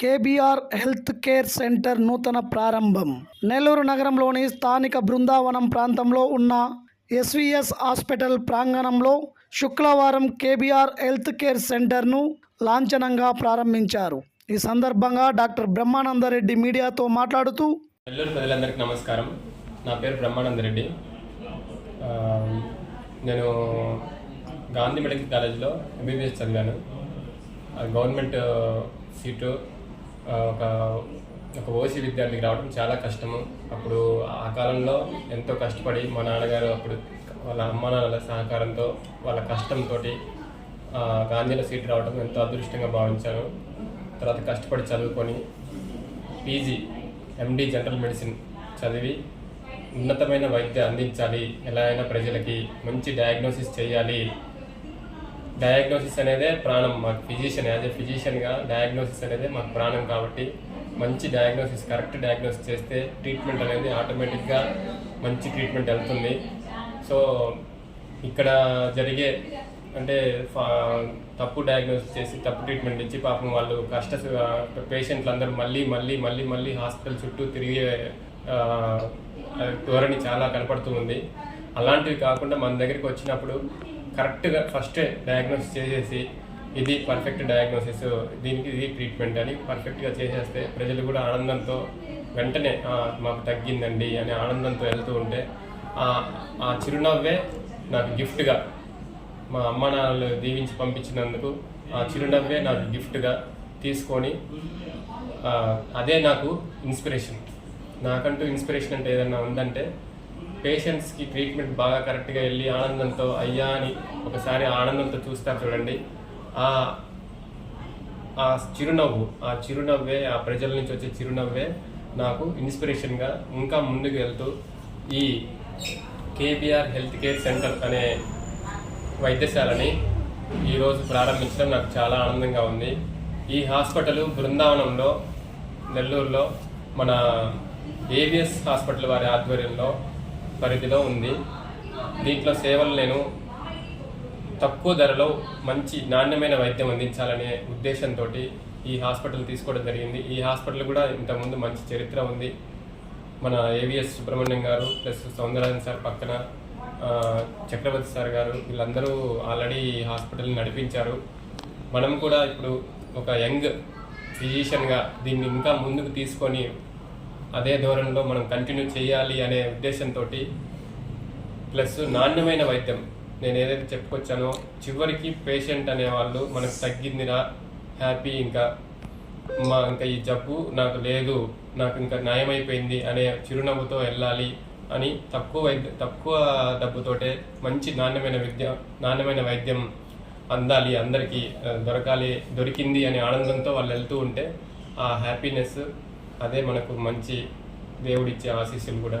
KBR health care centre నూతన ప్రారంభం. నెల్లూరు నగరంలోని స్థానిక బృందావనం ప్రాంతంలో ఉన్న ఎస్విఎస్ హాస్పిటల్ ప్రాంగణంలో శుక్రవారం కేబీఆర్ హెల్త్ కేర్ సెంటర్ను లాంఛనంగా ప్రారంభించారు. ఈ సందర్భంగా డాక్టర్ బ్రహ్మానందరెడ్డి మీడియాతో మాట్లాడుతూ నెల్లూరు ప్రజలందరికీ నమస్కారం. నా పేరు బ్రహ్మానందరెడ్డి. నేను గాంధీ మెడికల్ కాలేజ్లో ఎంబీబీఎస్ చదివాను. గవర్నమెంట్ సీటు ఒక ఒక ఓసీ విద్యార్థికి రావడం చాలా కష్టము. అప్పుడు ఆ కాలంలో ఎంతో కష్టపడి మా నాన్నగారు అప్పుడు వాళ్ళ అమ్మ నాన్నల సహకారంతో వాళ్ళ కష్టంతో గాంధీలో సీట్ రావడం ఎంతో అదృష్టంగా భావించాను. తర్వాత కష్టపడి చదువుకొని పీజీ ఎండి జనరల్ మెడిసిన్ చదివి ఉన్నతమైన వైద్యం అందించాలి. ఎలా అయినా ప్రజలకి మంచి డయాగ్నోసిస్ చేయాలి. డయాగ్నోసిస్ అనేదే ప్రాణం మాకు ఫిజిషియన్ యాజ్ ఎ ఫిజిషియన్గా డయాగ్నోసిస్ అనేది మాకు ప్రాణం కాబట్టి మంచి డయాగ్నోసిస్ కరెక్ట్ డయాగ్నోసిస్ చేస్తే ట్రీట్మెంట్ అనేది ఆటోమేటిక్గా మంచి ట్రీట్మెంట్ వెళ్తుంది. సో ఇక్కడ జరిగే అంటే ఫా- తప్పు డయాగ్నోసిస్ చేసి తప్పు ట్రీట్మెంట్ ఇచ్చి పాపం వాళ్ళు కష్ట పేషెంట్లు అందరూ మళ్ళీ మళ్ళీ మళ్ళీ మళ్ళీ హాస్పిటల్ చుట్టూ తిరిగే ధోరణి చాలా కనపడుతూ ఉంది. అలాంటివి కాకుండా మన దగ్గరికి వచ్చినప్పుడు కరెక్ట్గా ఫస్ట్ డయాగ్నోసిస్ చేసేసి ఇది పర్ఫెక్ట్ డయాగ్నోసిస్ దీనికి ఇది ట్రీట్మెంట్ అని పర్ఫెక్ట్గా చేసేస్తే ప్రజలు కూడా ఆనందంతో వెంటనే మాకు తగ్గిందండి అనే ఆనందంతో వెళ్తూ ఉంటే ఆ- చిరునవ్వే నాకు గిఫ్ట్గా మా అమ్మ నాన్నలు దీవించి పంపించినందుకు ఆ చిరునవ్వే నాకు గిఫ్ట్గా తీసుకొని అదే నాకు ఇన్స్పిరేషన్ నాకంటూ ఇన్స్పిరేషన్ అంటే ఏదన్నా ఉందంటే పేషెంట్స్కి ట్రీట్మెంట్ బాగా కరెక్ట్గా వెళ్ళి ఆనందంతో అయ్యా అని ఒకసారి ఆనందంతో చూస్తారు చూడండి. ఆ ఆ చిరునవ్వు ఆ చిరునవ్వే ఆ ప్రజల నుంచి వచ్చే చిరునవ్వే నాకు ఇన్స్పిరేషన్గా ఇంకా ముందుకు వెళ్తూ ఈ కేబిఆర్ హెల్త్ కేర్ సెంటర్ అనే వైద్యశాలని ఈరోజు ప్రారంభించడం నాకు చాలా ఆనందంగా ఉంది. ఈ హాస్పిటల్ బృందావనంలో నెల్లూరులో మన ఏవిఎస్ హాస్పిటల్ వారి ఆధ్వర్యంలో పరిధిలో ఉంది. దీంట్లో సేవలు నేను తక్కువ ధరలో మంచి నాణ్యమైన వైద్యం అందించాలనే ఉద్దేశంతో ఈ హాస్పిటల్ తీసుకోవడం జరిగింది. ఈ హాస్పిటల్ కూడా ఇంతకుముందు మంచి చరిత్ర ఉంది. మన ఏవిఎస్ సుబ్రహ్మణ్యం గారు ప్లస్ సౌందరరాజన్ సార్ పక్కన చక్రవర్తి సార్ గారు వీళ్ళందరూ ఆల్రెడీ ఈ హాస్పిటల్ని నడిపించారు. మనం కూడా ఇప్పుడు ఒక యంగ్ ఫిజిషియన్గా దీన్ని ఇంకా ముందుకు తీసుకొని అదే ధోరణిలో మనం కంటిన్యూ చేయాలి అనే ఉద్దేశంతో ప్లస్ నాణ్యమైన వైద్యం. నేను ఏదైతే చెప్పుకొచ్చానో చివరికి పేషెంట్ అనేవాళ్ళు మనకు తగ్గిందిరా హ్యాపీ ఇంకా. మా ఇంకా ఈ జబ్బు నాకు లేదు నాకు ఇంకా నయమైపోయింది అనే చిరునవ్వుతో వెళ్ళాలి అని తక్కువ వైద్య తక్కువ డబ్బుతోటే మంచి నాణ్యమైన విద్య నాణ్యమైన వైద్యం అందాలి అందరికీ దొరకాలి దొరికింది అనే ఆనందంతో వాళ్ళు వెళ్తూ ఉంటే ఆ హ్యాపీనెస్ అదే మనకు మంచి దేవుడిచ్చే ఆశీస్సులు కూడా